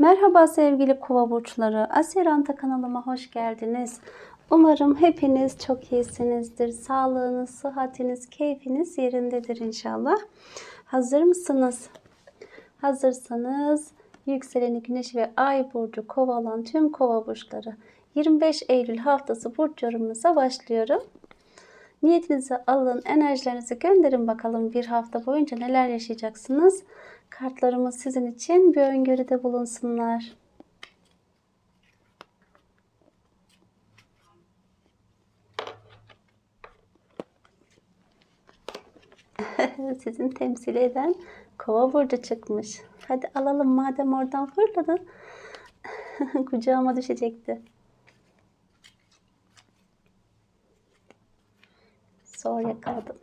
Merhaba sevgili kova burçları. Asiranta kanalıma hoş geldiniz. Umarım hepiniz çok iyisinizdir. Sağlığınız, sıhhatiniz, keyfiniz yerindedir inşallah. Hazır mısınız? Hazırsanız yükseleni güneş ve ay burcu kova olan tüm kova burçları 25 Eylül haftası burç yorumunuza başlıyorum. Niyetinizi alın, enerjilerinizi gönderin bakalım bir hafta boyunca neler yaşayacaksınız. Kartlarımız sizin için bir öngörüde bulunsunlar. Sizin temsil eden kova burcu çıkmış. Hadi alalım madem oradan fırladı. Kucağıma düşecekti. Zor yakaladım.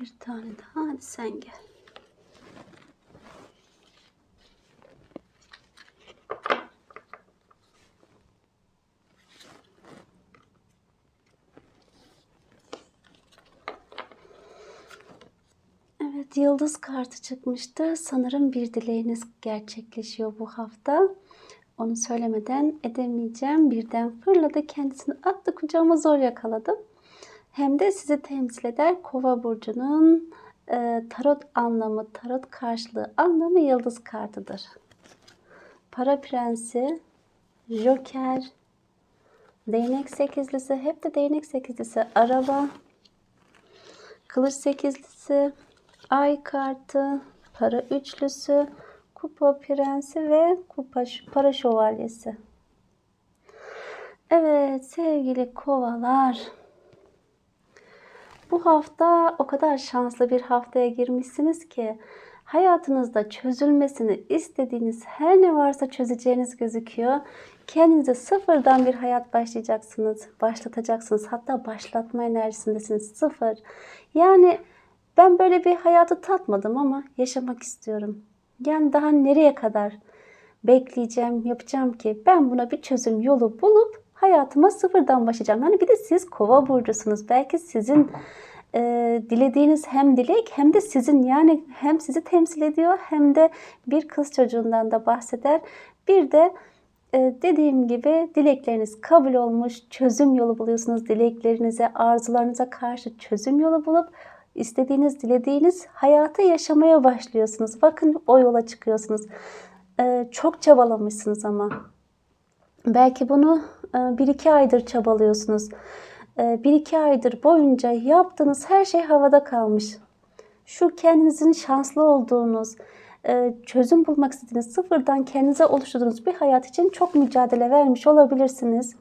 Bir tane daha hadi sen gel. Evet, yıldız kartı çıkmıştı. Sanırım bir dileğiniz gerçekleşiyor bu hafta. Onu söylemeden edemeyeceğim. Birden fırladı, kendisini attı kucağıma zor yakaladım. Hem de sizi temsil eder Kova burcunun e, tarot anlamı, tarot karşılığı anlamı yıldız kartıdır. Para prensi, joker, değnek sekizlisi, hep de değnek sekizlisi, araba, kılıç sekizlisi, ay kartı, para üçlüsü, kupa prensi ve kupa para şövalyesi. Evet sevgili kovalar. Bu hafta o kadar şanslı bir haftaya girmişsiniz ki hayatınızda çözülmesini istediğiniz her ne varsa çözeceğiniz gözüküyor. Kendinize sıfırdan bir hayat başlayacaksınız, başlatacaksınız. Hatta başlatma enerjisindesiniz sıfır. Yani ben böyle bir hayatı tatmadım ama yaşamak istiyorum. Yani daha nereye kadar bekleyeceğim, yapacağım ki ben buna bir çözüm yolu bulup hayatıma sıfırdan başlayacağım. Yani bir de siz kova burcusunuz. Belki sizin e, dilediğiniz hem dilek hem de sizin yani hem sizi temsil ediyor hem de bir kız çocuğundan da bahseder. Bir de e, dediğim gibi dilekleriniz kabul olmuş, çözüm yolu buluyorsunuz. Dileklerinize, arzularınıza karşı çözüm yolu bulup istediğiniz, dilediğiniz hayatı yaşamaya başlıyorsunuz. Bakın o yola çıkıyorsunuz. E, çok çabalamışsınız ama. Belki bunu e, bir iki aydır çabalıyorsunuz. E, bir iki aydır boyunca yaptığınız her şey havada kalmış. Şu kendinizin şanslı olduğunuz, e, çözüm bulmak istediğiniz, sıfırdan kendinize oluşturduğunuz bir hayat için çok mücadele vermiş olabilirsiniz.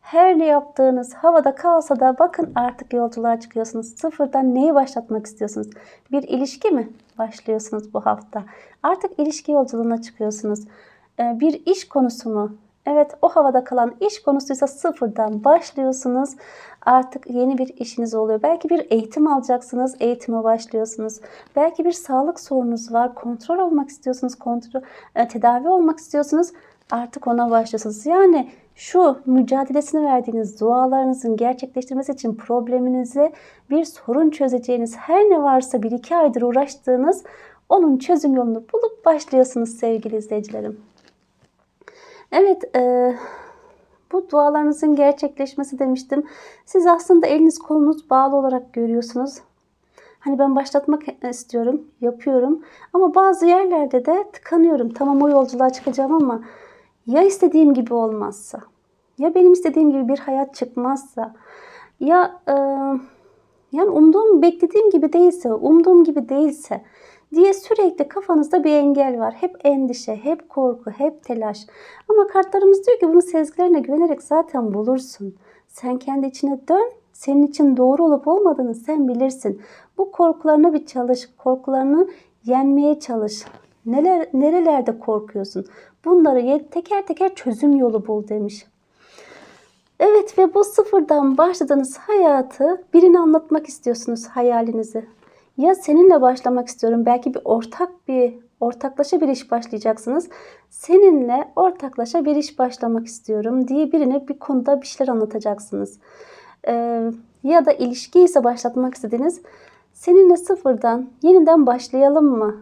Her ne yaptığınız havada kalsa da bakın artık yolculuğa çıkıyorsunuz. Sıfırdan neyi başlatmak istiyorsunuz? Bir ilişki mi başlıyorsunuz bu hafta? Artık ilişki yolculuğuna çıkıyorsunuz. Bir iş konusu mu? Evet o havada kalan iş konusuysa sıfırdan başlıyorsunuz. Artık yeni bir işiniz oluyor. Belki bir eğitim alacaksınız. Eğitime başlıyorsunuz. Belki bir sağlık sorunuz var. Kontrol olmak istiyorsunuz. Kontrol, e, tedavi olmak istiyorsunuz. Artık ona başlıyorsunuz. Yani şu mücadelesini verdiğiniz dualarınızın gerçekleştirmesi için probleminizi bir sorun çözeceğiniz her ne varsa bir iki aydır uğraştığınız onun çözüm yolunu bulup başlıyorsunuz sevgili izleyicilerim. Evet, e, bu dualarınızın gerçekleşmesi demiştim. Siz aslında eliniz kolunuz bağlı olarak görüyorsunuz. Hani ben başlatmak istiyorum, yapıyorum. Ama bazı yerlerde de tıkanıyorum. Tamam o yolculuğa çıkacağım ama ya istediğim gibi olmazsa, ya benim istediğim gibi bir hayat çıkmazsa, ya e, yani umduğum, beklediğim gibi değilse, umduğum gibi değilse diye sürekli kafanızda bir engel var. Hep endişe, hep korku, hep telaş. Ama kartlarımız diyor ki bunu sezgilerine güvenerek zaten bulursun. Sen kendi içine dön. Senin için doğru olup olmadığını sen bilirsin. Bu korkularına bir çalış. Korkularını yenmeye çalış. Neler, nerelerde korkuyorsun? Bunları teker teker çözüm yolu bul demiş. Evet ve bu sıfırdan başladığınız hayatı birine anlatmak istiyorsunuz hayalinizi. Ya seninle başlamak istiyorum. Belki bir ortak bir ortaklaşa bir iş başlayacaksınız. Seninle ortaklaşa bir iş başlamak istiyorum diye birine bir konuda bir şeyler anlatacaksınız. Ee, ya da ilişki ise başlatmak istediğiniz seninle sıfırdan yeniden başlayalım mı?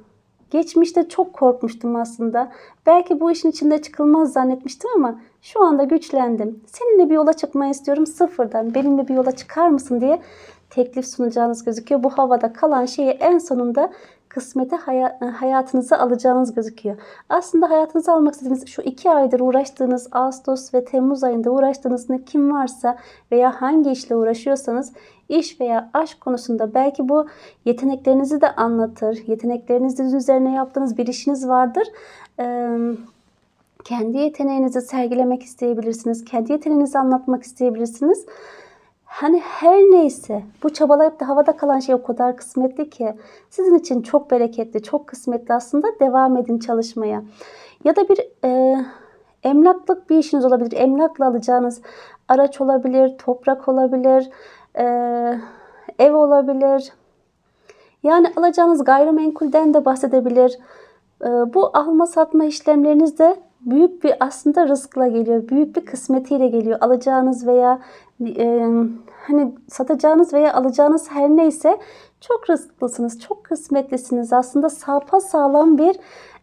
Geçmişte çok korkmuştum aslında. Belki bu işin içinde çıkılmaz zannetmiştim ama şu anda güçlendim. Seninle bir yola çıkmayı istiyorum sıfırdan. Benimle bir yola çıkar mısın diye teklif sunacağınız gözüküyor. Bu havada kalan şeyi en sonunda kısmete hayatınıza alacağınız gözüküyor. Aslında hayatınıza almak istediğiniz şu iki aydır uğraştığınız Ağustos ve Temmuz ayında uğraştığınız ne kim varsa veya hangi işle uğraşıyorsanız iş veya aşk konusunda belki bu yeteneklerinizi de anlatır. Yeteneklerinizin üzerine yaptığınız bir işiniz vardır. Ee, kendi yeteneğinizi sergilemek isteyebilirsiniz. Kendi yeteneğinizi anlatmak isteyebilirsiniz. Hani her neyse bu çabalayıp da havada kalan şey o kadar kısmetli ki sizin için çok bereketli, çok kısmetli aslında devam edin çalışmaya. Ya da bir e, emlaklık bir işiniz olabilir. Emlakla alacağınız araç olabilir, toprak olabilir, e, ev olabilir. Yani alacağınız gayrimenkulden de bahsedebilir. E, bu alma satma işlemleriniz de büyük bir aslında rızkla geliyor. Büyük bir kısmetiyle geliyor. Alacağınız veya e, hani satacağınız veya alacağınız her neyse çok rızklısınız, çok kısmetlisiniz. Aslında sapa sağlam bir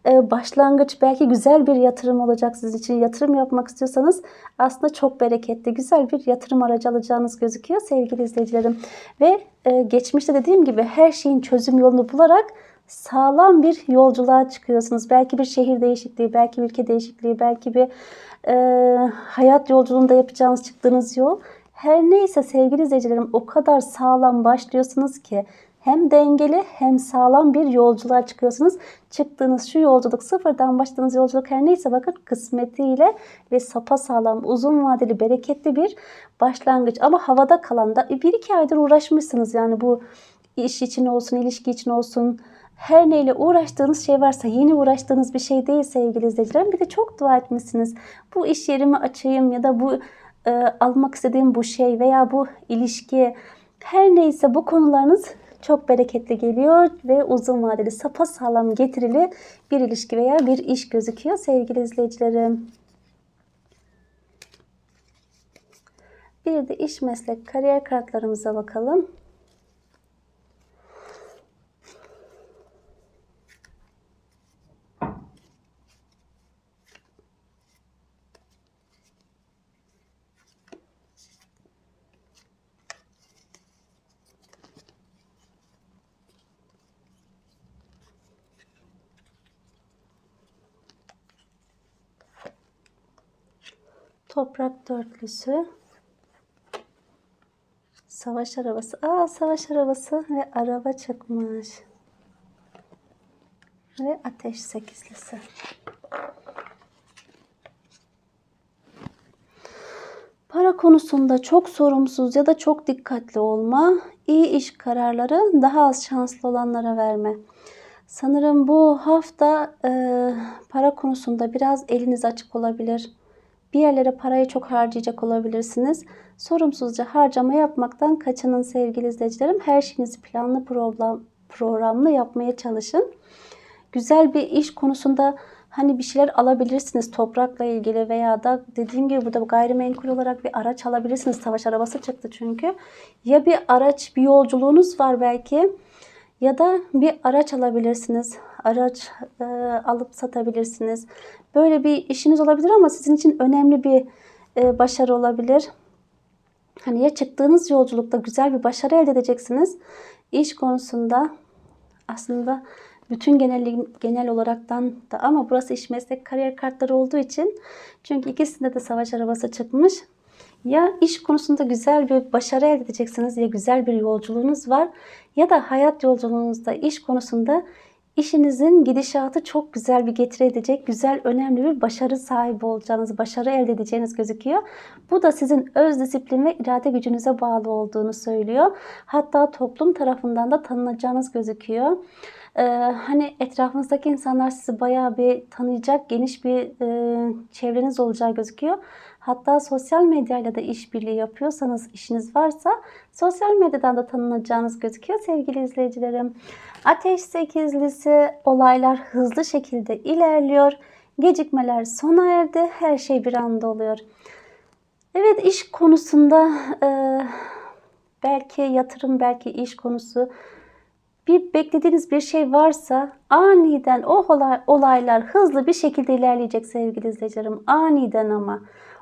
e, başlangıç, belki güzel bir yatırım olacak sizin için. Yatırım yapmak istiyorsanız aslında çok bereketli, güzel bir yatırım aracı alacağınız gözüküyor sevgili izleyicilerim. Ve e, geçmişte dediğim gibi her şeyin çözüm yolunu bularak sağlam bir yolculuğa çıkıyorsunuz. Belki bir şehir değişikliği, belki ülke değişikliği, belki bir e, hayat yolculuğunda yapacağınız çıktığınız yol. Her neyse sevgili izleyicilerim o kadar sağlam başlıyorsunuz ki hem dengeli hem sağlam bir yolculuğa çıkıyorsunuz. Çıktığınız şu yolculuk sıfırdan başladığınız yolculuk her neyse bakın kısmetiyle ve sapa sağlam uzun vadeli bereketli bir başlangıç. Ama havada kalan da bir iki aydır uğraşmışsınız yani bu iş için olsun ilişki için olsun her neyle uğraştığınız şey varsa yeni uğraştığınız bir şey değil sevgili izleyicilerim. Bir de çok dua etmişsiniz. Bu iş yerimi açayım ya da bu e, almak istediğim bu şey veya bu ilişki her neyse bu konularınız çok bereketli geliyor ve uzun vadeli sapa sağlam getirili bir ilişki veya bir iş gözüküyor sevgili izleyicilerim. Bir de iş meslek kariyer kartlarımıza bakalım. Toprak dörtlüsü. Savaş arabası. Aa savaş arabası ve araba çıkmış. Ve ateş sekizlisi. Para konusunda çok sorumsuz ya da çok dikkatli olma, iyi iş kararları daha az şanslı olanlara verme. Sanırım bu hafta e, para konusunda biraz eliniz açık olabilir bir yerlere parayı çok harcayacak olabilirsiniz. Sorumsuzca harcama yapmaktan kaçının sevgili izleyicilerim. Her şeyinizi planlı program, programlı yapmaya çalışın. Güzel bir iş konusunda hani bir şeyler alabilirsiniz toprakla ilgili veya da dediğim gibi burada gayrimenkul olarak bir araç alabilirsiniz. Savaş arabası çıktı çünkü. Ya bir araç, bir yolculuğunuz var belki ya da bir araç alabilirsiniz. Araç e, alıp satabilirsiniz. Böyle bir işiniz olabilir ama sizin için önemli bir e, başarı olabilir. Hani ya çıktığınız yolculukta güzel bir başarı elde edeceksiniz iş konusunda aslında bütün genel genel olaraktan da ama burası iş meslek kariyer kartları olduğu için çünkü ikisinde de savaş arabası çıkmış. Ya iş konusunda güzel bir başarı elde edeceksiniz ya güzel bir yolculuğunuz var ya da hayat yolculuğunuzda iş konusunda işinizin gidişatı çok güzel bir getiri edecek, güzel önemli bir başarı sahibi olacağınız, başarı elde edeceğiniz gözüküyor. Bu da sizin öz disiplin ve irade gücünüze bağlı olduğunu söylüyor. Hatta toplum tarafından da tanınacağınız gözüküyor. Ee, hani etrafınızdaki insanlar sizi bayağı bir tanıyacak, geniş bir e, çevreniz olacağı gözüküyor. Hatta sosyal medyayla da işbirliği yapıyorsanız, işiniz varsa sosyal medyadan da tanınacağınız gözüküyor sevgili izleyicilerim. Ateş sekizlisi olaylar hızlı şekilde ilerliyor. Gecikmeler sona erdi. Her şey bir anda oluyor. Evet iş konusunda e, belki yatırım, belki iş konusu bir beklediğiniz bir şey varsa aniden o olay, olaylar hızlı bir şekilde ilerleyecek sevgili izleyicilerim. Aniden ama.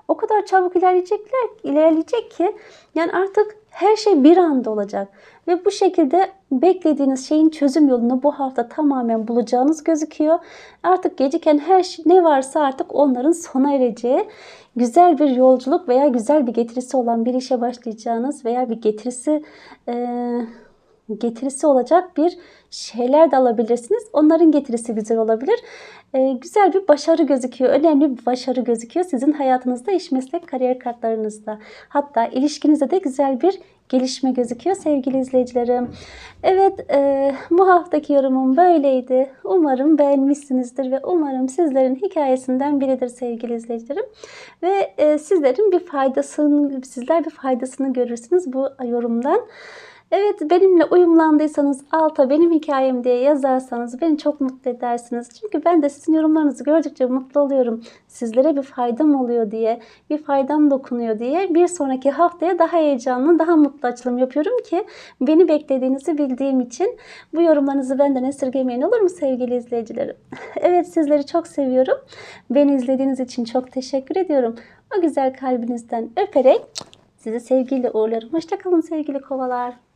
O kadar çabuk ilerleyecekler, ilerleyecek ki yani artık her şey bir anda olacak. Ve bu şekilde beklediğiniz şeyin çözüm yolunu bu hafta tamamen bulacağınız gözüküyor. Artık geciken her şey ne varsa artık onların sona ereceği güzel bir yolculuk veya güzel bir getirisi olan bir işe başlayacağınız veya bir getirisi e, getirisi olacak bir şeyler de alabilirsiniz. Onların getirisi güzel olabilir. Ee, güzel bir başarı gözüküyor. Önemli bir başarı gözüküyor sizin hayatınızda, iş meslek kariyer kartlarınızda. Hatta ilişkinizde de güzel bir gelişme gözüküyor sevgili izleyicilerim. Evet e, bu haftaki yorumum böyleydi. Umarım beğenmişsinizdir ve umarım sizlerin hikayesinden biridir sevgili izleyicilerim. Ve e, sizlerin bir faydasını, sizler bir faydasını görürsünüz bu yorumdan. Evet benimle uyumlandıysanız alta benim hikayem diye yazarsanız beni çok mutlu edersiniz. Çünkü ben de sizin yorumlarınızı gördükçe mutlu oluyorum. Sizlere bir faydam oluyor diye, bir faydam dokunuyor diye bir sonraki haftaya daha heyecanlı, daha mutlu açılım yapıyorum ki beni beklediğinizi bildiğim için bu yorumlarınızı benden esirgemeyin olur mu sevgili izleyicilerim? evet sizleri çok seviyorum. Beni izlediğiniz için çok teşekkür ediyorum. O güzel kalbinizden öperek sizi sevgiyle uğurlarım. Hoşçakalın sevgili kovalar.